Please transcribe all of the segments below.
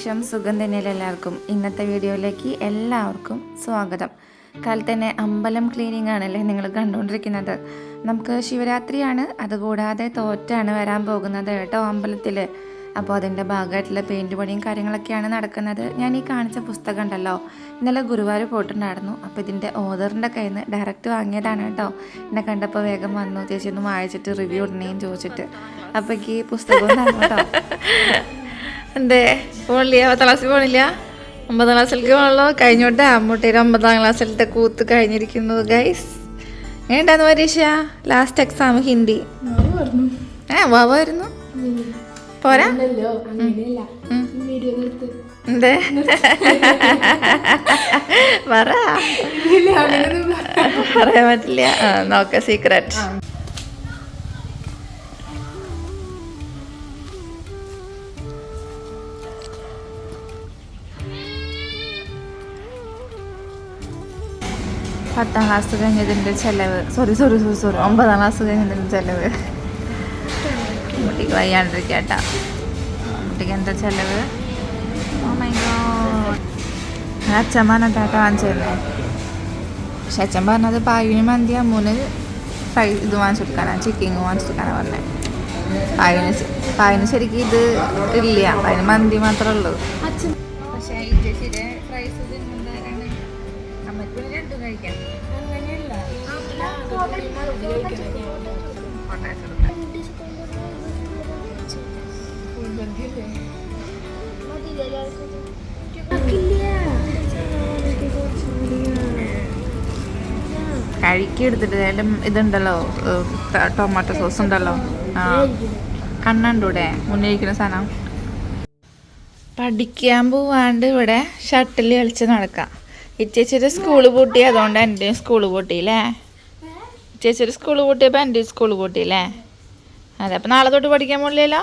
വിശേഷം സുഖം തന്നെയല്ലേ എല്ലാവർക്കും? ഇന്നത്തെ വീഡിയോയിലേക്ക് എല്ലാവർക്കും സ്വാഗതം. കാലത്ത് തന്നെ അമ്പലം ക്ലീനിങ് ആണല്ലേ നിങ്ങൾ കണ്ടുകൊണ്ടിരിക്കുന്നത്. നമുക്ക് ശിവരാത്രിയാണ് അതുകൂടാതെ തോറ്റാണ് വരാൻ പോകുന്നത് കേട്ടോ അമ്പലത്തിൽ അപ്പോൾ അതിന്റെ ഭാഗമായിട്ടുള്ള പെയിന്റ് പണിയും കാര്യങ്ങളൊക്കെയാണ് നടക്കുന്നത്. ഞാൻ ഈ കാണിച്ച പുസ്തകം ഉണ്ടല്ലോ ഇന്നലെ ഗുരുവായൂർ പോയിട്ടുണ്ടായിരുന്നു. അപ്പോൾ ഇതിന്റെ ഓതറിന്റെ കയ്യിൽ നിന്ന് ഡയറക്റ്റ് വാങ്ങിയതാണ് കേട്ടോ. എന്നെ കണ്ടപ്പോൾ വേഗം വന്നു ചേച്ചി ഒന്ന് വായിച്ചിട്ട് റിവ്യൂ ഇടണേയും ചോദിച്ചിട്ട്. അപ്പോൾ ഈ പുസ്തകം തന്നു കേട്ടോ. എന്തേ? പോണില്ല പത്താം ക്ലാസ്സിൽ പോണില്ല ഒമ്പതാം ക്ലാസ്സിലേക്ക് പോകണല്ലോ കഴിഞ്ഞോട്ടെ. അമ്മൂട്ടിയുടെ ഒമ്പതാം ക്ലാസ്സിലത്തെ കൂത്ത് കഴിഞ്ഞിരിക്കുന്നു ഗൈസ് എങ്ങനെയുണ്ടായിരുന്നു പരീക്ഷ? Last exam Hindi. ഏ വാവായിരുന്നു പോരാ. എന്തേ? പറ. പറയാൻ പറ്റില്ല. നോക്ക സീക്രട്ട് പത്താം ക്ലാസ് കഴിഞ്ഞതിന്റെ ചിലവ്. സോറി സോറി സോറി സോറി ഒമ്പതാം ക്ലാസ് കഴിഞ്ഞതിന്റെ ചിലവ്. കുട്ടിക്ക് വയ്യാണ്ടിരിക്കട്ടാ കുട്ടിക്ക് എന്താ ചിലവ്? ഓ മൈ ഗോഡ് അച്ഛൻ പറഞ്ഞിട്ടാട്ടോ വാങ്ങിച്ചിരുന്നേ പക്ഷെ അച്ഛൻ പറഞ്ഞത് പായുവിന് മന്തി അമ്മൂന് ഫ്രൈ ഇത് വാങ്ങിച്ചു കൊടുക്കാനാണ് ചിക്കൻ വാങ്ങിച്ചു കൊടുക്കാനാണ് പറഞ്ഞത് പായുവിന് പായുവിന് ശരിക്കും ഇത് ഇല്ല. പായുവിന് മന്തി മാത്രമേ ഉള്ളൂ. പക്ഷേ ഫ്രൈസ് രണ്ടും കഴിക്കാം എടുത്തിട്ട് അതിന്റെ ഇതുണ്ടല്ലോ ടൊമാറ്റോ സോസ് ഉണ്ടല്ലോ. ആ കണ്ണണ്ടൂടെ മുന്നിരിക്കുന്ന സാധനം. പഠിക്കാൻ പോവാണ്ട് ഇവിടെ ഷട്ടിൽ കളിച്ച് നടക്കാം. ഇച്ചേച്ചിയുടെ സ്കൂൾ പൂട്ടി അതുകൊണ്ട് എന്റെയും സ്കൂൾ പൂട്ടിയില്ലേ? ഇച്ചേച്ചിയുടെ സ്കൂൾ പൂട്ടിയപ്പോൾ എന്റെയും സ്കൂൾ പൂട്ടിയില്ലേ? അതെ അപ്പം നാളെ തൊട്ട് പഠിക്കാൻ പോകില്ലല്ലോ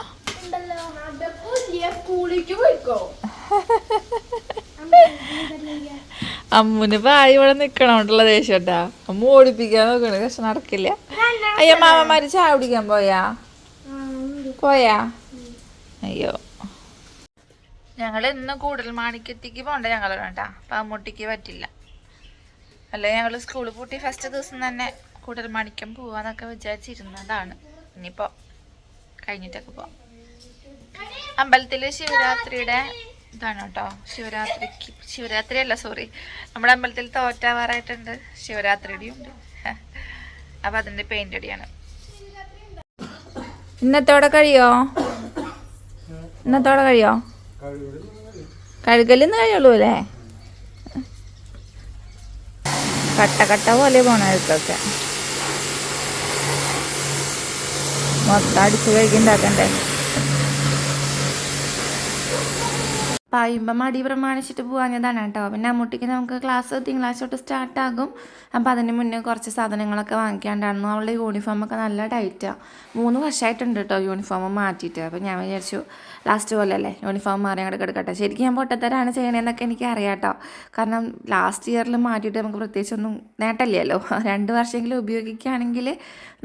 അമ്മുന് പായ ഇവിടെ നിക്കണോണ്ടുള്ള ദേഷ്യം കേട്ടാ അമ്മ ഓടിപ്പിക്കാൻ നോക്കണ പക്ഷെ നടക്കില്ല. അയ്യോ മാമന്മാര് ചായ കുടിക്കാൻ പോയാ? പോയാ? അയ്യോ. ഞങ്ങൾ ഇന്ന് കൂടുതൽ മാണിക്കത്തേക്ക് പോകണ്ട ഞങ്ങൾ വേണ്ട പാമ്പുട്ടിക്ക് പറ്റില്ല. അല്ലെ ഞങ്ങൾ സ്കൂൾ പൂട്ടി ഫസ്റ്റ് ദിവസം തന്നെ കൂടുതൽ മാണിക്കം പോവാന്നൊക്കെ വിചാരിച്ചിരുന്നതാണ്. ഇനിയിപ്പോ കഴിഞ്ഞിട്ടൊക്കെ പോവാം. അമ്പലത്തിൽ ശിവരാത്രിയുടെ ഇതാണ് കേട്ടോ. ശിവരാത്രിക്ക് ശിവരാത്രി അല്ല സോറി നമ്മുടെ അമ്പലത്തിൽ തോറ്റാവാറായിട്ടുണ്ട്. ശിവരാത്രിയുടെ ഉണ്ട്. അപ്പൊ അതിന്റെ പെയിന്റ് അടിയാണ്. ഇന്നത്തോടെ കഴിയോ? ഇന്നത്തോടെ കഴിയോ? കഴുകലിന്ന് കഴിയുള്ളൂ അല്ലേ? കട്ട കട്ട പോലെ പോണൊക്കെ മൊത്തം അടിച്ച് കഴിക്കണ്ടാക്കണ്ടേ പായുമ്പം മടി പ്രമാണിച്ചിട്ട് പോകാഞ്ഞതാണ് കേട്ടോ. പിന്നെ അമ്മൂട്ടിക്ക് നമുക്ക് ക്ലാസ് തിങ്കളാഴ്ച തൊട്ട് സ്റ്റാർട്ട് ആകും. അപ്പോൾ അതിന് മുന്നേ കുറച്ച് സാധനങ്ങളൊക്കെ വാങ്ങിക്കാണ്ടായിരുന്നു. അവളുടെ യൂണിഫോമൊക്കെ നല്ല ടൈറ്റാണ് മൂന്ന് വർഷമായിട്ടുണ്ട് കേട്ടോ യൂണിഫോം മാറ്റിയിട്ട്. അപ്പോൾ ഞാൻ വിചാരിച്ചു ലാസ്റ്റ് പോലെ അല്ലേ യൂണിഫോം മാറി അങ്ങോട്ട് കിടക്കട്ടെ. ശരിക്കും ഞാൻ പൊട്ടത്തരാണ് ചെയ്യണതെന്നൊക്കെ എനിക്ക് അറിയാം കേട്ടോ കാരണം ലാസ്റ്റ് ഇയറിൽ മാറ്റിയിട്ട് നമുക്ക് പ്രത്യേകിച്ചൊന്നും നേട്ടമില്ലല്ലോ രണ്ട് വർഷമെങ്കിലും ഉപയോഗിക്കുകയാണെങ്കിൽ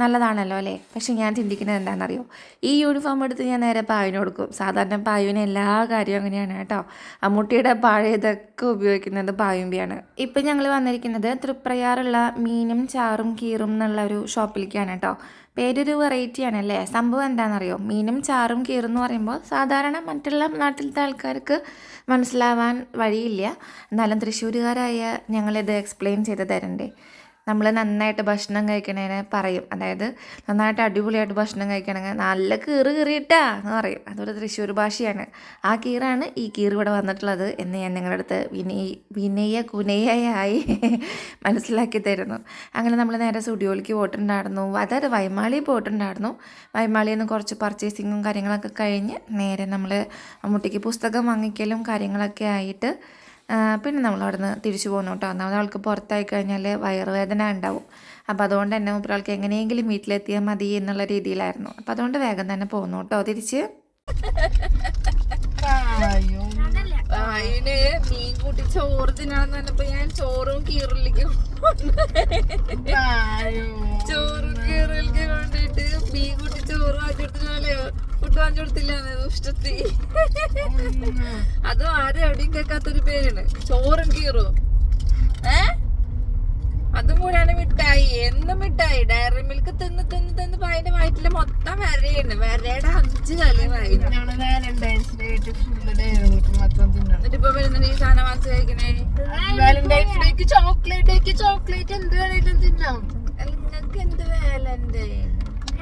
നല്ലതാണല്ലോ അല്ലേ? പക്ഷേ ഞാൻ ചിന്തിക്കുന്നത് എന്താണെന്നറിയോ? ഈ യൂണിഫോം എടുത്ത് ഞാൻ നേരെ പായുവിന് കൊടുക്കും. സാധാരണ പായുവിന് എല്ലാ കാര്യവും അങ്ങനെയാണ് കേട്ടോ. അമ്മൂട്ടിയുടെ പഴയതൊക്കെ ഉപയോഗിക്കുന്നത് പായുമ്പിയാണ്. ഇപ്പം ഞങ്ങൾ വന്നിരിക്കുന്നത് തൃപ്രയാറുള്ള മീനും ചാറും കീറും എന്നുള്ള ഒരു ഷോപ്പിലേക്കാണ് കേട്ടോ. പേരൊരു വെറൈറ്റി അല്ലേ? സംഭവം എന്താണെന്നറിയോ? മീനും ചാറും കീറും എന്ന് പറയുമ്പോൾ സാധാരണ മറ്റുള്ള നാട്ടിലത്തെ ആൾക്കാർക്ക് മനസ്സിലാവാൻ വഴിയില്ല. എന്നാലും തൃശ്ശൂരുകാരായ ഞങ്ങളിത് എക്സ്പ്ലെയിൻ ചെയ്ത് തരണ്ടേ. നമ്മൾ നന്നായിട്ട് ഭക്ഷണം കഴിക്കണേനെ പറയും. അതായത് നന്നായിട്ട് അടിപൊളിയായിട്ട് ഭക്ഷണം കഴിക്കണമെങ്കിൽ നല്ല കീറ് കീറിയിട്ടാ എന്ന് പറയും. അതൊരു തൃശ്ശൂർ ഭാഷയാണ്. ആ കീറാണ് ഈ കീറ് ഇവിടെ വന്നിട്ടുള്ളത് എന്ന് ഞാൻ നിങ്ങളുടെ അടുത്ത് വിനയ വിനയ കുനയായി മനസ്സിലാക്കി തരുന്നു. അങ്ങനെ നമ്മൾ നേരെ സ്റ്റുഡിയോയിലേക്ക് പോയിട്ടുണ്ടായിരുന്നു. അതായത് വൈമാളി പോയിട്ടുണ്ടായിരുന്നു. വൈമാളിയിൽ നിന്ന് കുറച്ച് പർച്ചേസിങ്ങും കാര്യങ്ങളൊക്കെ കഴിഞ്ഞ് നേരെ നമ്മൾ മുട്ടിക്ക് പുസ്തകം വാങ്ങിക്കലും കാര്യങ്ങളൊക്കെ ആയിട്ട് പിന്നെ നമ്മൾ അവിടെ നിന്ന് തിരിച്ചു പോകുന്നു കേട്ടോ ഒന്നാമത് ആൾക്ക് പുറത്തായി കഴിഞ്ഞാൽ വയറുവേദന ഉണ്ടാവും. അപ്പോൾ അതുകൊണ്ട് തന്നെ മൂപ്പരാൾക്ക് എങ്ങനെയെങ്കിലും വീട്ടിലെത്തിയാൽ മതി എന്നുള്ള രീതിയിലായിരുന്നു. അപ്പോൾ അതുകൊണ്ട് വേഗം തന്നെ പോകുന്നു കേട്ടോ തിരിച്ച്. അതിന് മീൻ കൂട്ടി ചോറ് തിന്നാന്ന് പറഞ്ഞപ്പോ ഞാൻ ചോറും കീറിലേക്ക് ചോറും കീറലിക്ക് കൊണ്ടിട്ട് മീൻ കൂട്ടി ചോറ് വാങ്ങിച്ചിട്ട് ഫുഡ് വാങ്ങിച്ചു കൊടുത്തില്ല ദുഷ്ടത്തി. അതും ആരും എവിടെയും കേൾക്കാത്തൊരു പേരാണ്? ചോറും കീറും. ഏ? അതും കൂടാണ് മിഠായി. എന്നും മിഠായി. ഡയറി മിൽക്ക് തിന്ന് തിന്ന് തിന്ന് അതിന്റെ വയറ്റിൽ മൊത്തം വരയാണ്. വരയുടെ അഞ്ച് കളിയായി ഞങ്ങൾ വാലന്റൈൻസ് ഡേ ആയിട്ട് ഫുള്ള് ഡയറി മിൽക്ക് മാത്രം തിന്നണം വരുന്ന ഈ സാധനം വാങ്ങിച്ചു കഴിക്കണേ? വാലന്റൈൻസ് ഡേക്ക് ചോക്ലേറ്റ് ഡേക്ക് ചോക്ലേറ്റ് എന്ത് വേണേലും തിന്നാം. നിങ്ങൾക്ക് എന്ത് വേലന്റെ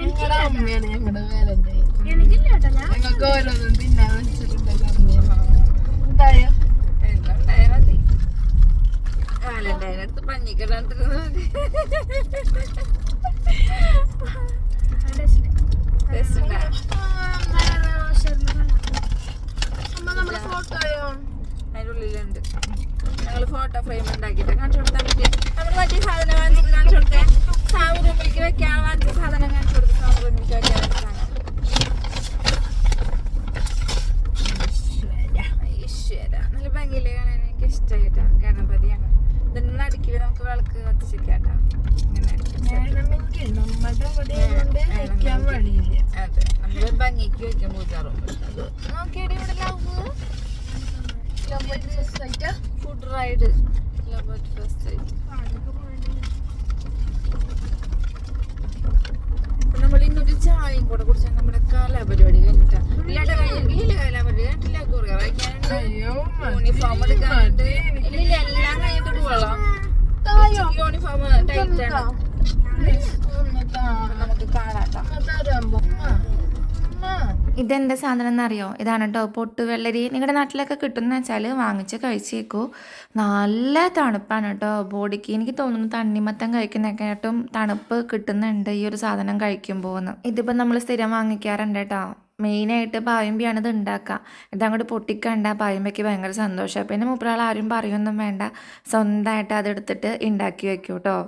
ഞങ്ങളുടെ അമ്മയാണ് ഞങ്ങളുടെ വാലന്റൈൻ ഞങ്ങൾക്ക് ഓരോന്നും തിന്നാൻ വെച്ചിട്ടുണ്ടല്ലോ ഉണ്ടായോ എന്തുണ്ടായാ മതി വാലന്റൈൻ അടുത്ത് പഞ്ഞിക്കിടാണ്ടിരുന്ന മതി ഉള്ളിലുണ്ട് ഞങ്ങൾ ഫോട്ടോ ഫ്രെയിം ഉണ്ടാക്കിയിട്ട് കാണിച്ചു കൊടുത്താൽ പറ്റിയ നമ്മൾ മറ്റേ സാധനം വാങ്ങിച്ചിട്ട് കാണിച്ചു കൊടുത്തേ സാവ് റൂമിലേക്ക് വെക്കാൻ വാങ്ങിച്ച സാധനം കാണിച്ചു കൊടുത്ത് സാവ് റൂമിലേക്ക് വെക്കാൻ വെച്ച സാധനം ഈശ്വര നല്ല ഭംഗിയില്ലേ കാണാൻ എനിക്ക് ഇഷ്ടമായിട്ടാ ഗണപതിയാണ് ഇതിന് നടുക്കിൽ നമുക്ക് വിളക്ക് കത്തിച്ചിട്ടാ ഇങ്ങനെ വേണമെങ്കിൽ നമ്മുടെ ഇവിടെ ആയതുകൊണ്ട് വെക്കാൻ വഴിയില്ല അതെ നമ്മൾ ഭംഗിക്ക് വെക്കും പൂജാറുമ്പ് അത് നോക്കിയുടെ ഇവിടെ ലവ് ഫുഡ് റൈഡ് ഫസ്റ്റ് നമ്മൾ ഇന്നൊരു ചായയും കൂടെ കുടിച്ചാൽ നമ്മുടെ കലാപരിപാടി കഴിഞ്ഞിട്ടാ ഇല്ലാണ്ട് കഴിഞ്ഞില്ല കലാപരിപാടി കഴിഞ്ഞിട്ടില്ല കുറെ വായിക്കാനുണ്ട് അയ്യോ യൂണിഫോം എടുക്കാനുണ്ട് ഇല്ല എല്ലാം കഴിഞ്ഞിട്ട് പോവാം യൂണിഫോം ടൈറ്റ് ആണ് നമുക്ക് കാണാട്ടാ ഇതെന്താ സാധനം എന്നറിയോ ഇതാണ് കേട്ടോ പൊട്ട് വെള്ളരി. നിങ്ങളുടെ നാട്ടിലൊക്കെ കിട്ടുന്ന വെച്ചാൽ വാങ്ങിച്ച് കഴിച്ചേക്കൂ. നല്ല തണുപ്പാണ് കേട്ടോ ബോഡിക്ക്. എനിക്ക് തോന്നുന്നു തണ്ണിമത്തം കഴിക്കുന്നതിനെക്കാട്ടും തണുപ്പ് കിട്ടുന്നുണ്ട് ഈ ഒരു സാധനം കഴിക്കുമ്പോൾ എന്ന് ഇതിപ്പോൾ നമ്മൾ സ്ഥിരം വാങ്ങിക്കാറുണ്ട് കേട്ടോ മെയിനായിട്ട് പായമ്പിയാണ് ഇത് ഉണ്ടാക്കുക ഇതങ്ങോട്ട് പൊട്ടിക്കണ്ട പായമ്പയ്ക്ക് ഭയങ്കര സന്തോഷമാണ് പിന്നെ മൂപ്പരാൾ ആരും പറയൊന്നും വേണ്ട. സ്വന്തമായിട്ട് അതെടുത്തിട്ട് ഉണ്ടാക്കി വെക്കൂ കേട്ടോ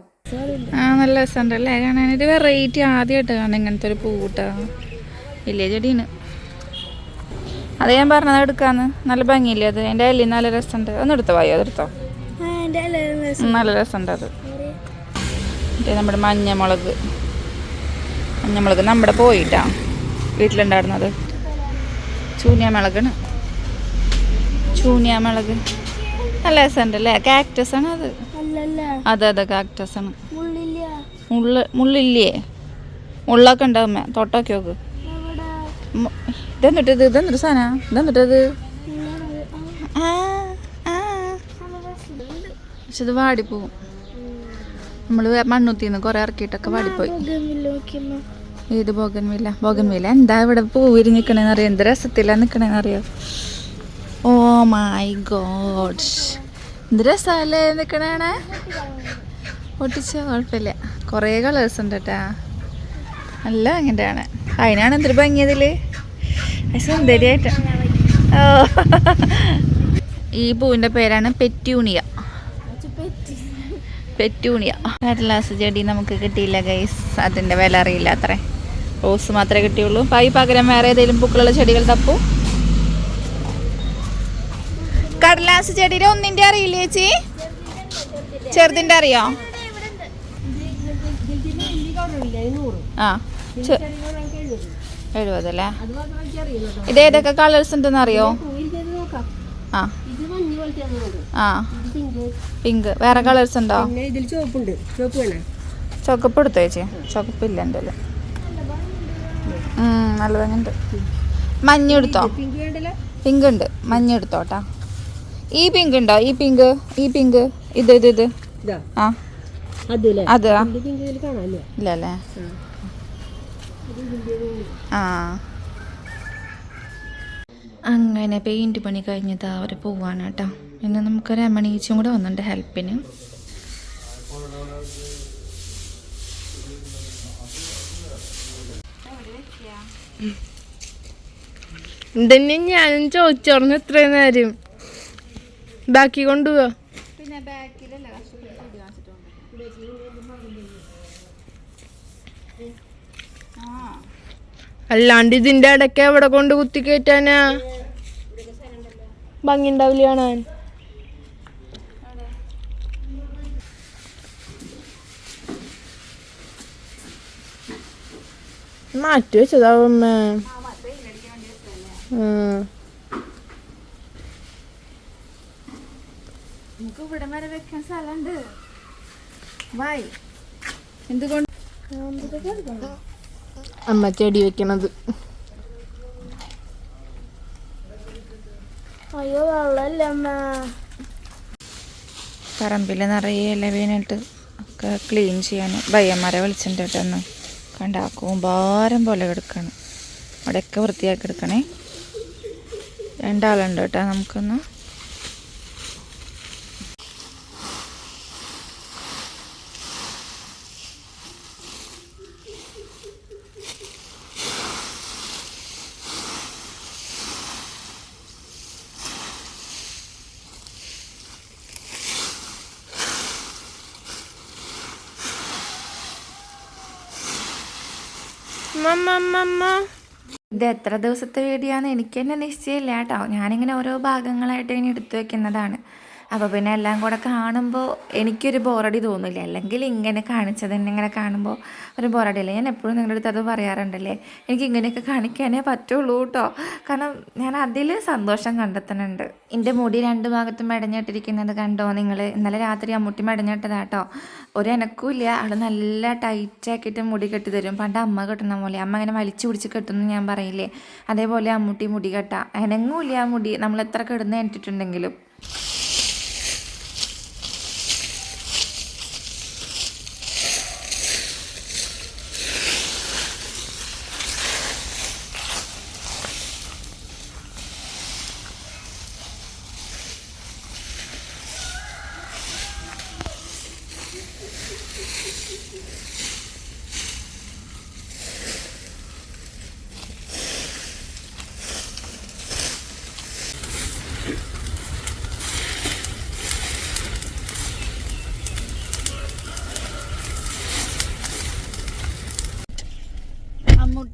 ആ നല്ല രസമുണ്ടല്ലേ കാണാൻ ഒരു വെറൈറ്റി ആദ്യമായിട്ട് കാണാൻ ഇങ്ങനത്തെ ഒരു പൂട്ടാ. വലിയ ചെടിയാണ്. അത് ഞാൻ പറഞ്ഞത് എടുക്കാന്ന്. നല്ല ഭംഗിയില്ലേ അത്? എന്റെ അല്ലി നല്ല രസമുണ്ട്. ഒന്ന് എടുത്തോ വായോ? അതെടുത്തോ നല്ല രസമുണ്ട് അത്. നമ്മുടെ മഞ്ഞമുളക്. മഞ്ഞമുളക് നമ്മുടെ പോയിട്ടാ വീട്ടിലുണ്ടായിരുന്നത്. ചൂനിയ മുളകാണ്. ചൂനിയ മുളക്. നല്ല രസമുണ്ട് അല്ലേ കാക്ടസ് ആണ് അത് അതെ അതെ കാക്ടസ് ആണ് മുള്ള മുള്ളില്ലേ? മുള്ളൊക്കെ ഉണ്ടാവും തൊട്ടൊക്കെ നോക്ക്. ഇതെന്നിട്ടത് ഇതെന്നിട്ട് സാധന? ഇതെന്നിട്ടത് പക്ഷെ ഇത് വാടിപ്പോവും. നമ്മൾ മണ്ണുത്തിന്ന് കുറെ ഇറക്കിയിട്ടൊക്കെ വാടിപ്പോയി. ഏത് ബോഗൻവില്ല? ബോഗൻവില്ല. എന്താ ഇവിടെ പൂവിരി നിക്കണേന്ന് അറിയാം എന്ത് രസത്തില്ല നിക്കണേന്ന് അറിയോ ഓ മൈ ഗോഡ് എന്ത് രസമല്ലേ നിൽക്കണേ കുഴപ്പമില്ല. കുറേ കളേഴ്സ് ഉണ്ട് കേട്ടാ നല്ല ഭംഗിന്റെയാണ് അതിനാണ് എന്തൊരു ഭംഗിയതിൽ സുന്ദരിയായിട്ട്. ഓ ഈ പൂവിന്റെ പേരാണ് പെറ്റ്യൂണിയ പെറ്റൂണിയ. കടലാസ് ചെടി നമുക്ക് കിട്ടിയില്ല ഗൈസ് അതിന്റെ വില അറിയില്ല അത്രേ. റോസ് മാത്രമേ കിട്ടിയുള്ളൂ. അപ്പം ഈ പകരം വേറെ ഏതെങ്കിലും പൂക്കളുള്ള ചെടികൾ തപ്പൂ. കടലാസ് ചെടിയുടെ ഒന്നിന്റെ അറിയില്ലേ ചേച്ചി? ചെറുതിന്റെ അറിയോ? ആ എഴുപതല്ലേ ഇത് ഏതൊക്കെ കളേഴ്സ് ഉണ്ടെന്ന് അറിയോ? ആ. ആ. പിങ്ക് വേറെ കളേഴ്സ് ഉണ്ടോ? ചുവപ്പ് എടുത്തു ചേച്ചി? ചുവപ്പില്ല എന്റെ എന്റെ നല്ല ഭംഗിയുണ്ട് മഞ്ഞ എടുത്തോ? പിങ്ക് ഉണ്ട്. മഞ്ഞ എടുത്തോട്ടാ. ഈ പിങ്ക് ഉണ്ടോ? ഈ പിങ്ക് ഈ പിങ്ക് ഇത് ഇത് ഇത്. ആ. അത് ഇല്ലല്ലേ ആ. അങ്ങനെ പെയിന്റ് പണി കഴിഞ്ഞത് അവർ പോവാണ് കേട്ടോ ഇന്ന് നമുക്ക് രമണീച്ചും കൂടെ വന്നിട്ടുണ്ട് ഹെൽപ്പിന്. ഇതന്നെ ഞാനും ചോദിച്ചോർന്ന് ഇത്രയും നേരം. ബാക്കി കൊണ്ടുപോവാ അല്ലാണ്ട് ഇതിന്റെ ഇടയ്ക്ക് എവിടെ കൊണ്ട് കുത്തി കയറ്റാനാ ഭംഗി ഉണ്ടാവില്ല കാണാൻ. മാറ്റി വെച്ചതാവുമ്മ നമുക്ക് ഇവിടെ വരെ വെക്കാൻ സ്ഥലമുണ്ട്. വായി എന്തുകൊണ്ട്? അമ്മ ചെടി വെക്കണത്. അയ്യോ വെള്ളല്ലേ അമ്മ. പറമ്പിൽ നിറയെ ഇല വീണിട്ട് ഒക്കെ ക്ലീൻ ചെയ്യാൻ ഭയ്യന്മാരെ വിളിച്ചിട്ടുണ്ട് കേട്ടോ ഒന്ന് കണ്ട കൂമ്പാരം പോലെ കിടക്കണം. അവിടെയൊക്കെ വൃത്തിയാക്കി എടുക്കണേ. രണ്ടാളുണ്ട് കേട്ടോ നമുക്കൊന്ന് ഇത് എത്ര ദിവസത്തെ വീഡിയോ ആണെന്ന് എനിക്ക് തന്നെ നിശ്ചയമില്ല കേട്ടോ. ഞാനിങ്ങനെ ഓരോ ഭാഗങ്ങളായിട്ട് ഇങ്ങനെ എടുത്തു വെക്കുന്നതാണ്. അപ്പോൾ പിന്നെ എല്ലാം കൂടെ കാണുമ്പോൾ എനിക്കൊരു ബോറടി തോന്നില്ല അല്ലെങ്കിൽ ഇങ്ങനെ കാണിച്ചത് തന്നെ ഇങ്ങനെ കാണുമ്പോൾ ഒരു ബോറടി ഇല്ല ഞാൻ എപ്പോഴും നിങ്ങളുടെ അടുത്ത് അത് പറയാറുണ്ടല്ലേ? എനിക്ക് ഇങ്ങനെയൊക്കെ കാണിക്കാനേ പറ്റുള്ളൂ കേട്ടോ കാരണം ഞാൻ അതിൽ സന്തോഷം കണ്ടെത്തുന്നുണ്ട്. എന്റെ മുടി രണ്ട് ഭാഗത്തും മെടഞ്ഞിട്ടിരിക്കുന്നത് കണ്ടോ നിങ്ങൾ ഇന്നലെ രാത്രി അമ്മൂട്ടി മെടഞ്ഞിട്ടതാട്ടോ ഒരു എനക്കുമില്ല അവൾ നല്ല ടൈറ്റാക്കിയിട്ട് മുടി കെട്ടി തരും. പണ്ട് അമ്മ കെട്ടുന്ന പോലെ. അമ്മ അങ്ങനെ വലിച്ചു പിടിച്ച് കെട്ടുന്നു ഞാൻ പറയില്ലേ? അതേപോലെ അമ്മൂട്ടി മുടി കെട്ടാം. എനങ്ങൂല്ല ആ മുടി. നമ്മൾ എത്ര കെടുന്ന എനിട്ടിട്ടുണ്ടെങ്കിലും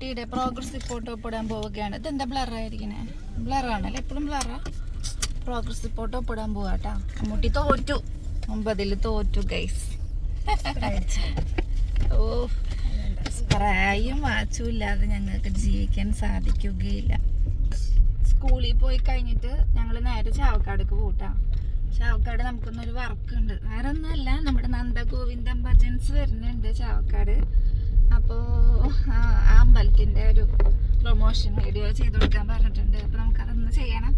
അമ്മൂട്ടിയുടെ പ്രോഗ്രസ് ഫോട്ടോ ഒപ്പിടാൻ പോവുകയാണ്. ഇതെന്താ ബ്ലർ ആണല്ലേ? എപ്പോഴും ബ്ലറാ പ്രോഗ്രസ് റിപ്പോർട്ട് ഒപ്പിടാൻ പോവാട്ടാ മുട്ടി തോറ്റു. ഒമ്പതിൽ തോറ്റു ഗൈസ് ഓ സ്പ്രേയും വാച്ചും ഇല്ലാതെ ഞങ്ങൾക്ക് ജീവിക്കാൻ സാധിക്കുകയില്ല. സ്കൂളിൽ പോയി കഴിഞ്ഞിട്ട് ഞങ്ങൾ നേരെ ചാവക്കാടേക്ക് പോട്ടാ ചാവക്കാട് നമുക്കൊന്നൊരു വർക്ക് ഉണ്ട്. വേറെ ഒന്നുമല്ല നമ്മുടെ നന്ദഗോവിന്ദം ഭജൻസ് വരുന്നുണ്ട് ചാവക്കാട്. അപ്പോൾ ആ അമ്പലത്തിന്റെ ഒരു പ്രൊമോഷൻ വീഡിയോ ചെയ്ത് കൊടുക്കാൻ പറഞ്ഞിട്ടുണ്ട്. അപ്പോൾ നമുക്കതൊന്ന് ചെയ്യണം.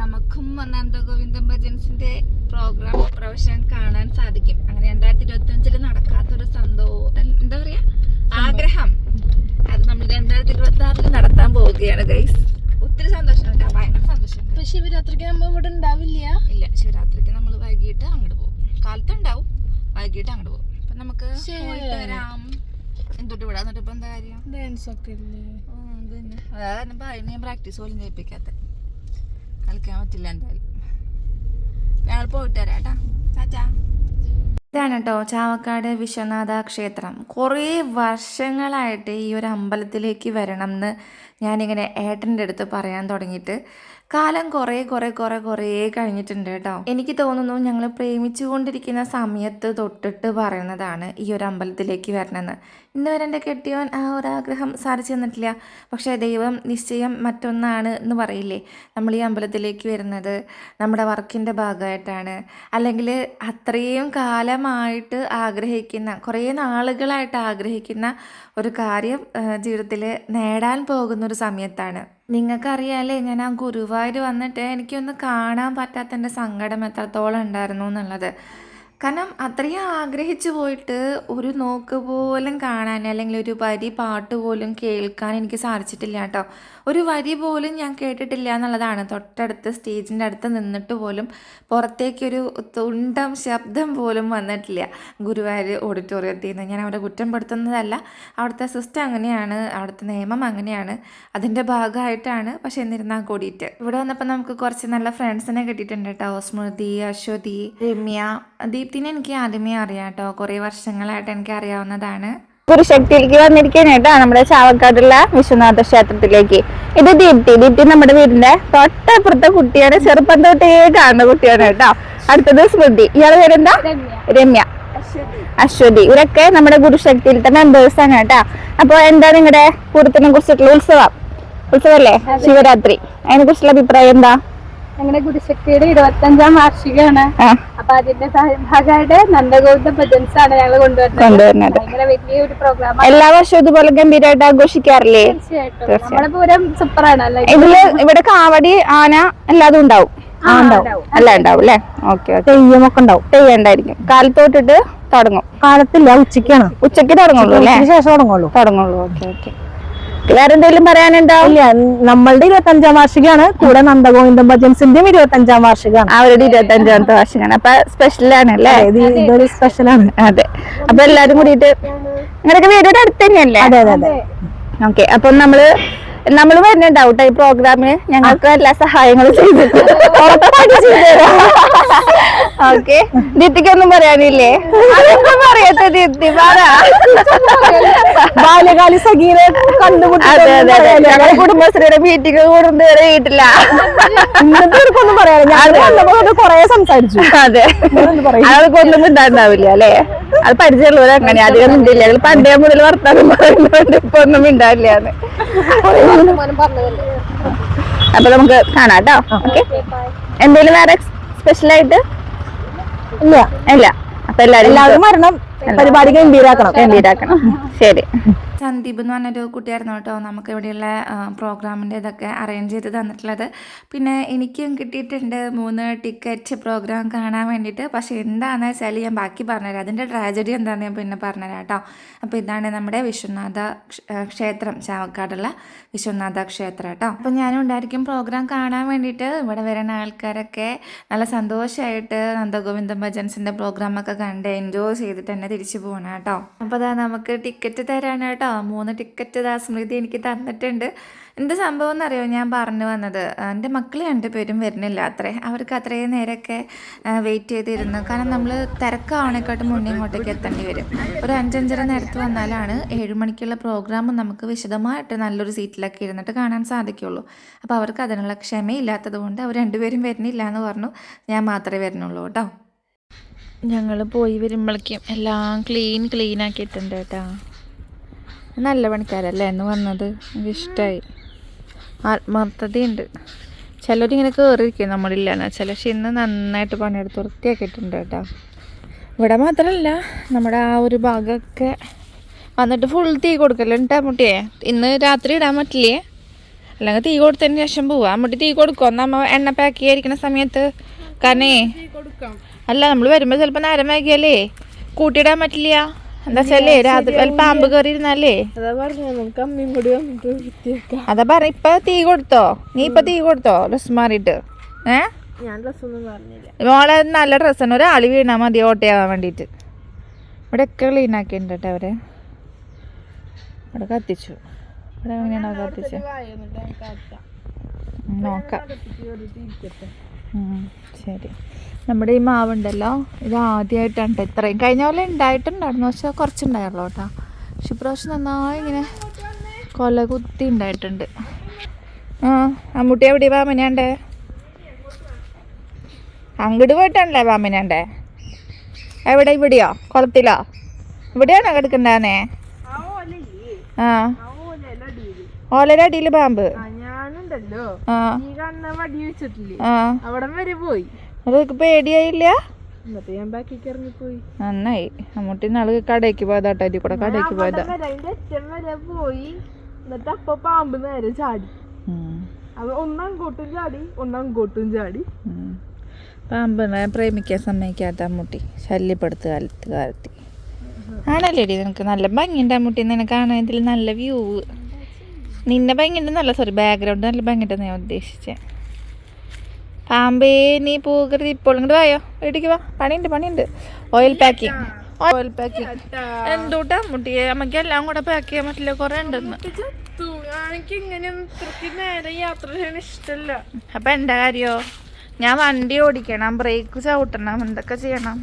നമുക്കും അനന്ത ഗോവിന്ദൻ ഭജൻസിന്റെ പ്രോഗ്രാം പ്രൊഫഷൻ കാണാൻ സാധിക്കും. അങ്ങനെ രണ്ടായിരത്തി ഇരുപത്തഞ്ചിൽ നടക്കാത്തൊരു സന്തോഷം എന്താ പറയുക ആഗ്രഹം. അത് നമ്മൾ രണ്ടായിരത്തി ഇരുപത്തി ആറിൽ നടത്താൻ പോവുകയാണ് ഗൈസ് ഒത്തിരി സന്തോഷം ഭയങ്കര സന്തോഷം അപ്പൊ ശിവരാത്രിക്ക് നമ്മൾ ഇവിടെ ഉണ്ടാവില്ല. ഇല്ല ശിവരാത്രിക്ക് നമ്മൾ വൈകിട്ട് അങ്ങോട്ട് പോകും. കാലത്ത് ഉണ്ടാവും. വൈകിട്ട് അങ്ങോട്ട് പോകും. അപ്പൊ നമുക്ക്. പോയിട്ട് വരാം. എന്തൊട്ട് വിടാം എന്നിട്ട് ഇപ്പൊ എന്താ കാര്യം? ഡാൻസ് ഒക്കെ ഇല്ലേ ഉം, ഇത് തന്നെ. അതാ കാരണം പറയുന്നത് ഞാൻ പ്രാക്ടീസ് പോലും ചെയ്യിപ്പിക്കാത്ത. കളിക്കാൻ പറ്റില്ല എന്തായാലും. ഞങ്ങൾ പോയിട്ട് വരാം കേട്ടാ. ചാച്ചാ. ഇതാണ് കേട്ടോ ചാവക്കാട് വിശ്വനാഥ ക്ഷേത്രം. കുറേ വർഷങ്ങളായിട്ട് ഈ ഒരു അമ്പലത്തിലേക്ക് വരണം എന്ന് ഞാനിങ്ങനെ ഏട്ടന്റെ അടുത്ത് പറയാൻ തുടങ്ങിയിട്ട് കാലം കുറേ കുറേ കുറേ കുറേ കഴിഞ്ഞിട്ടുണ്ട് കേട്ടോ. എനിക്ക് തോന്നുന്നു ഞങ്ങൾ പ്രേമിച്ചുകൊണ്ടിരിക്കുന്ന സമയത്ത് തൊട്ടിട്ട് പറയുന്നതാണ് ഈ ഒരു അമ്പലത്തിലേക്ക് വരണമെന്ന്. ഇന്ന് വരെ എന്റെ കെട്ടിയവൻ ആ ഒരു ആഗ്രഹം സാധിച്ചു തന്നിട്ടില്ല. പക്ഷേ ദൈവം നിശ്ചയം മറ്റൊന്നാണ് എന്ന് പറയില്ലേ? നമ്മൾ ഈ അമ്പലത്തിലേക്ക് വരുന്നത് നമ്മുടെ വർക്കിന്റെ ഭാഗമായിട്ടാണ്. അല്ലെങ്കിൽ അത്രയും കാലമായിട്ട് ആഗ്രഹിക്കുന്ന കുറേ നാളുകളായിട്ട് ആഗ്രഹിക്കുന്ന ഒരു കാര്യം ജീവിതത്തിൽ നേടാൻ പോകുന്ന ഒരു സമയത്താണ്. നിങ്ങൾക്കറിയാലേ ഞാൻ ആ ഗുരുവായൂർ വന്നിട്ട് എനിക്കൊന്ന് കാണാൻ പറ്റാത്തതിന്റെ സങ്കടം എത്രത്തോളം ഉണ്ടായിരുന്നു എന്നുള്ളത്. കാരണം അത്രയും ആഗ്രഹിച്ചു പോയിട്ട് ഒരു നോക്ക് പോലും കാണാൻ അല്ലെങ്കിൽ ഒരു വരി പാട്ട് പോലും കേൾക്കാൻ എനിക്ക് സാധിച്ചിട്ടില്ല കേട്ടോ. ഒരു വരി പോലും ഞാൻ കേട്ടിട്ടില്ല എന്നുള്ളതാണ്. തൊട്ടടുത്ത് സ്റ്റേജിന്റെ അടുത്ത് നിന്നിട്ട് പോലും പുറത്തേക്കൊരു തുണ്ടം ശബ്ദം പോലും വന്നിട്ടില്ല. ഗുരുവായൂർ ഓഡിറ്റോറിയത്തിൽ നിന്ന്. ഞാൻ അവിടെ കുറ്റം കുറ്റപ്പെടുത്തുന്നതല്ല അവിടുത്തെ സിസ്റ്റം അങ്ങനെയാണ്. അവിടുത്തെ നിയമം അങ്ങനെയാണ്. അതിന്റെ ഭാഗമായിട്ടാണ്. പക്ഷെ എന്നിരുന്നാൽ കൂടിയിട്ട്. ഇവിടെ വന്നപ്പോൾ നമുക്ക് കുറച്ച് നല്ല ഫ്രണ്ട്സിനെ കിട്ടിയിട്ടുണ്ട് കേട്ടോ. സ്മൃതി അശ്വതി രമ്യ ദീപ്തിനെ എനിക്ക് ആദ്യമേ അറിയാം കേട്ടോ. കുറേ വർഷങ്ങളായിട്ട് എനിക്ക് അറിയാവുന്നതാണ്. പുരുഷക്തിയിലേക്ക് വന്നിരിക്കാൻ കേട്ടോ നമ്മുടെ ചാവക്കാടുള്ള വിശ്വനാഥ ക്ഷേത്രത്തിലേക്ക്. ഇത് ദീപ്തി. ദീപ്തി നമ്മുടെ വീടിന്റെ തൊട്ടപ്പുറത്തെ കുട്ടിയാണ്. ചെറുപ്പം തൊട്ടേ കാണുന്ന കുട്ടിയാണ് കേട്ടോ. അടുത്തത് സ്മൃതി. ഇയാളെ പേരെന്താ? രമ്യ. അശ്വതി. ഇവരൊക്കെ നമ്മുടെ ഗുരുശക്തിയിലത്തെ മെമ്പേഴ്സ് ആണ് കേട്ടോ. അപ്പൊ എന്താ നിങ്ങളുടെ പൂരത്തിനെ കുറിച്ചിട്ടുള്ള ഉത്സവം? ഉത്സവല്ലേ ശിവരാത്രി. അതിനെ കുറിച്ചുള്ള അഭിപ്രായം എന്താ? ഞങ്ങളുടെ ഗുരുശക്തിയുടെ ഇരുപത്തഞ്ചാം വാർഷികമാണ്. അപ്പൊ അതിന്റെ ഭാഗമായിട്ട് നന്ദഗോവിന്ദ ഭജൻസ് ആണ് ഞങ്ങൾ കൊണ്ടുവരുന്നത്. ഭയങ്കര വലിയൊരു പ്രോഗ്രാം എല്ലാ വർഷവും ഇതുപോലെ ഗംഭീരമായിട്ട് ആഘോഷിക്കാറില്ലേ? തീർച്ചയായിട്ടും. നമ്മുടെ പൂരം സൂപ്പറാണ്. അല്ലേ? ഇതിൽ ഇവിടെ കാവടി ആന എല്ലാതും ഉണ്ടാവും. എല്ലാം ഉണ്ടാവും. അല്ലേ ഓക്കെ തെയ്യമൊക്കെ ഉണ്ടാവും. തെയ്യം ഉണ്ടായിരിക്കും കാലത്തോട്ടിട്ട് തുടങ്ങും. കാലത്തില്ല ഉച്ചക്കാണ് ഉച്ചയ്ക്ക് തുടങ്ങുള്ളൂ അല്ലേ? ശേഷം തുടങ്ങുള്ളൂ. തുടങ്ങുള്ളൂ. Okay okay. വേറെ എന്തെങ്കിലും പറയാനുണ്ടോ? ഇല്ല നമ്മളുടെ ഇരുപത്തഞ്ചാം വാർഷികമാണ്. കൂടെ നന്ദഗോവിന്ദം ഭജൻസിന്റെയും ഇരുപത്തഞ്ചാം വാർഷികമാണ്. അവരുടെ ഇരുപത്തഞ്ചാമത്തെ വാർഷികമാണ്. അപ്പൊ സ്പെഷ്യലാണ് അല്ലേ? ഇത് ഇതൊരു സ്പെഷ്യലാണ് അതെ. അപ്പൊ എല്ലാരും കൂടിയിട്ട് നിങ്ങളൊക്കെ വീടിന്റെ അടുത്ത് തന്നെയല്ലേ? അതെ അതെ അതെ. ഓക്കെ. അപ്പൊ നമ്മൾ നമ്മൾ വരുന്നുണ്ടാവും ഈ പ്രോഗ്രാമിന് ഞങ്ങൾക്ക് എല്ലാ സഹായങ്ങളും ചെയ്തിട്ട്. ഓക്കെ. ദിത്തിക്കൊന്നും പറയാനില്ലേ? അതൊന്നും പറയാത്ത ദീപ്തി? പറ. ബാല്യകാലി സഖീനെ കണ്ടുമുട്ടി കുടുംബശ്രീയുടെ മീറ്റിംഗ് കൂടുന്നത് വരെ വീട്ടില്ല ഇന്നത്തെ പറയാനില്ല. ഞാൻ കൊറേ സംസാരിച്ചു. അതെ. അതൊക്കെ ഒന്നും മിണ്ടാണ്ടാവില്ല അല്ലേ? അത് പരിചയമുള്ളവർ അങ്ങനെ അധികം മിണ്ടില്ല. ഞങ്ങൾ പണ്ടേ മുതൽ വർത്താനം പറയുന്നുണ്ട് ഇപ്പൊ ഒന്നും ഇണ്ടാവില്ല അപ്പൊ നമുക്ക് കാണാം കേട്ടോ. ഓക്കെ എന്തെങ്കിലും വേറെ സ്പെഷ്യൽ ആയിട്ട്? ഇല്ല. ഇല്ല. അപ്പൊ എല്ലാരും എല്ലാവരും വരണം പരിപാടി ഗംഭീരാക്കണം. ഗംഭീരാക്കണം. ശരി. സന്ദീപ് എന്ന് പറഞ്ഞൊരു കുട്ടിയായിരുന്നു കേട്ടോ. നമുക്ക് ഇവിടെയുള്ള പ്രോഗ്രാമിന്റെ ഇതൊക്കെ അറേഞ്ച് ചെയ്ത് തന്നിട്ടുള്ളത്. പിന്നെ എനിക്കും കിട്ടിയിട്ടുണ്ട് മൂന്ന് ടിക്കറ്റ് പ്രോഗ്രാം കാണാൻ വേണ്ടിയിട്ട്. പക്ഷേ എന്താണെന്ന് വെച്ചാൽ ഞാൻ ബാക്കി പറഞ്ഞുതരാം. അതിന്റെ ട്രാജഡി എന്താണെന്ന് ഞാൻ പിന്നെ പറഞ്ഞുതരാം കേട്ടോ. അപ്പോൾ ഇതാണ് നമ്മുടെ വിശ്വനാഥ ക്ഷേത്രം ചാവക്കാടുള്ള വിശ്വനാഥ ക്ഷേത്രം കേട്ടോ. അപ്പോൾ ഞാനും ഉണ്ടായിരിക്കും പ്രോഗ്രാം കാണാൻ വേണ്ടിയിട്ട്. ഇവിടെ വരുന്ന ആൾക്കാരൊക്കെ നല്ല സന്തോഷമായിട്ട് നന്ദഗോവിന്ദ ഭജൻസിന്റെ പ്രോഗ്രാമൊക്കെ കണ്ട് എൻജോയ് ചെയ്തിട്ട് തന്നെ തിരിച്ചു പോകണം കേട്ടോ. അപ്പോൾ അതാ നമുക്ക് ടിക്കറ്റ് തരാണ് കേട്ടോ. മൂന്ന് ടിക്കറ്റ് ഇതാ സ്മൃതി എനിക്ക് തന്നിട്ടുണ്ട്. എന്ത് സംഭവം എന്നറിയോ ഞാൻ പറഞ്ഞു വന്നത്. എന്റെ മക്കൾ രണ്ടുപേരും വരുന്നില്ല അത്രേ. അവർക്ക് അത്രയും നേരമൊക്കെ വെയിറ്റ് ചെയ്തിരുന്നു. കാരണം നമ്മൾ തിരക്കാവണേക്കാട്ടും മുന്നേ ഇങ്ങോട്ടേക്ക് എത്തേണ്ടി വരും. ഒരു അഞ്ചഞ്ചര നേരത്ത് വന്നാലാണ് ഏഴ് മണിക്കുള്ള പ്രോഗ്രാം നമുക്ക് വിശദമായിട്ട് നല്ലൊരു സീറ്റിലൊക്കെ ഇരുന്നിട്ട് കാണാൻ സാധിക്കുള്ളൂ. അപ്പോൾ അവർക്ക് അതിനുള്ള ക്ഷമയില്ലാത്തത് കൊണ്ട് അവർ രണ്ടുപേരും വരുന്നില്ല എന്ന് പറഞ്ഞു. ഞാൻ മാത്രമേ വരുന്നുള്ളൂ കേട്ടോ. ഞങ്ങൾ പോയി വരുമ്പോഴേക്കും എല്ലാം ക്ലീൻ ക്ലീൻ ആക്കിയിട്ടുണ്ട് കേട്ടോ. നല്ല പണിക്കാരല്ലേ എന്ന് വന്നത്. എനിക്കിഷ്ടമായി ആത്മാർത്ഥതയുണ്ട്. ചിലരിങ്ങനെ കയറിയിരിക്കും നമ്മളില്ലാന്ന്. വെച്ചാൽ പക്ഷെ ഇന്ന് നന്നായിട്ട് പണിയെടുത്ത് വൃത്തിയാക്കിയിട്ടുണ്ട് കേട്ടോ. ഇവിടെ മാത്രമല്ല നമ്മുടെ ആ ഒരു ഭാഗമൊക്കെ വന്നിട്ട് ഫുൾ തീ കൊടുക്കലുണ്ട് മുട്ടിയെ? ഇന്ന് രാത്രി ഇടാൻ പറ്റില്ലേ? അല്ലെങ്കിൽ തീ കൊടുത്തതിന് ശേഷം പോവാം. അമ്മട്ടി തീ കൊടുക്കും. നമ്മ എണ്ണ പാക്ക് ചെയ്യാതിരിക്കുന്ന സമയത്ത്. കാരണേ അല്ല നമ്മൾ വരുമ്പോൾ ചിലപ്പോൾ നേരം വൈകിയാലേ. കൂട്ടിയിടാൻ പറ്റില്ല. എന്താ വെച്ചാലേ രാത്രി പാമ്പ് കയറി ഇരുന്നാലേ അതാ പറ ഇപ്പൊ തീ കൊടുത്തോ? നീ ഇപ്പൊ തീ കൊടുത്തോ? ഡ്രസ് മാറിയിട്ട്. ഏ? മോളെ നല്ല ഡ്രസ്സാണ്. ഒരാളി വീണാ മതി ഓട്ടയാവാൻ വേണ്ടിയിട്ട് ഇവിടെ ഒക്കെ ക്ലീൻ ആക്കിയിട്ടുണ്ട് കേട്ടോ അവരെ. ഇവിടെ കത്തിച്ചു. ഇവിടെ എങ്ങനെയാണോ കത്തിച്ചു. നോക്കാം. ശരി. നമ്മുടെ ഈ മാവുണ്ടല്ലോ ഇത് ആദ്യമായിട്ടാണ് കേട്ടോ ഇത്രയും. കഴിഞ്ഞ പോലെ ഉണ്ടായിട്ടുണ്ടായിരുന്നു പക്ഷെ കുറച്ചുണ്ടായുള്ളൂ കേട്ടോ പക്ഷെ ഇപ്രാവശ്യം നന്നായി ഇങ്ങനെ കൊല കുത്തി ഉണ്ടായിട്ടുണ്ട് ആ അമ്മൂട്ടി എവിടെ വാമനാണ്ടേ? അങ്ങോട്ട് പോയിട്ടാണല്ലേ വാമനാണ്ടേ? എവിടെ ഇവിടെയോ? കുളത്തിലോ? ഇവിടെയാണോ കിടക്കണ്ടാന്നേ? ആ. ഓലയുടെ അടിയിൽ പാമ്പ്. ഞാനുണ്ടല്ലോ നീ കണ്ണ വടി വെച്ചിട്ടില്ലേ? അവിടം വരെ പോയി. അതൊക്കെ പേടിയായില്ല? എന്നിട്ട് ഞാൻ ബാക്കിക്ക് ഇറങ്ങിപ്പോയി. നന്നായി. അമ്മൂട്ടി നാൾ കടയ്ക്ക് പോയതാട്ടോ. ഇതിൽ കൂടെ കടയ്ക്ക് പോയതാ. അവിടം വരെ പോയി. എന്നിട്ട് അപ്പൊ പാമ്പ് നേരെ ചാടി. അവ ഒന്നങ്ങോട്ടും ചാടി ഒന്നങ്ങോട്ടും ചാടി. പാമ്പിനെ പ്രേമിക്കാൻ സമ്മതിക്കാത്ത അമ്മൂട്ടി. ശല്യപ്പെടുത്ത കാലത്ത്. കാലത്ത് ആണല്ലേടി നിനക്ക് നല്ല ഭംഗിയുണ്ട് അമ്മൂട്ടി. നിനക്ക് കാണാൻ ഇതിൽ നല്ല വ്യൂ നിന്നെ ഭയങ്കര നല്ല സോറി ബാക്ക്ഗ്രൗണ്ട് നല്ല ഭംഗിയുണ്ടെന്ന് ഞാൻ ഉദ്ദേശിച്ചേ. പാമ്പേ നീ പോകരുത് ഇപ്പോൾ ഇങ്ങോട്ട് വായോ? വീട്ടിക്ക് വാ. പണിയുണ്ട് പണിയുണ്ട്. ഓയിൽ പാക്കിങ് ഓയിൽ പാക്കിങ് എന്തൂട്ടാ മുട്ടിയെ? നമുക്ക് എല്ലാം കൂടെ പാക്ക് ചെയ്യാൻ പറ്റില്ല കുറെ ഉണ്ടെന്ന്. എനിക്ക് നേരം യാത്ര ചെയ്യാൻ ഇഷ്ടല്ല. അപ്പൊ എന്താ കാര്യോ? ഞാൻ വണ്ടി ഓടിക്കണം ബ്രേക്ക് ചവിട്ടണം എന്തൊക്കെ ചെയ്യണം?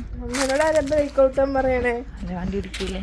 ബ്രേക്ക് ഔട്ടാൻ പറയണേ? വണ്ടി ഇടിക്കില്ലേ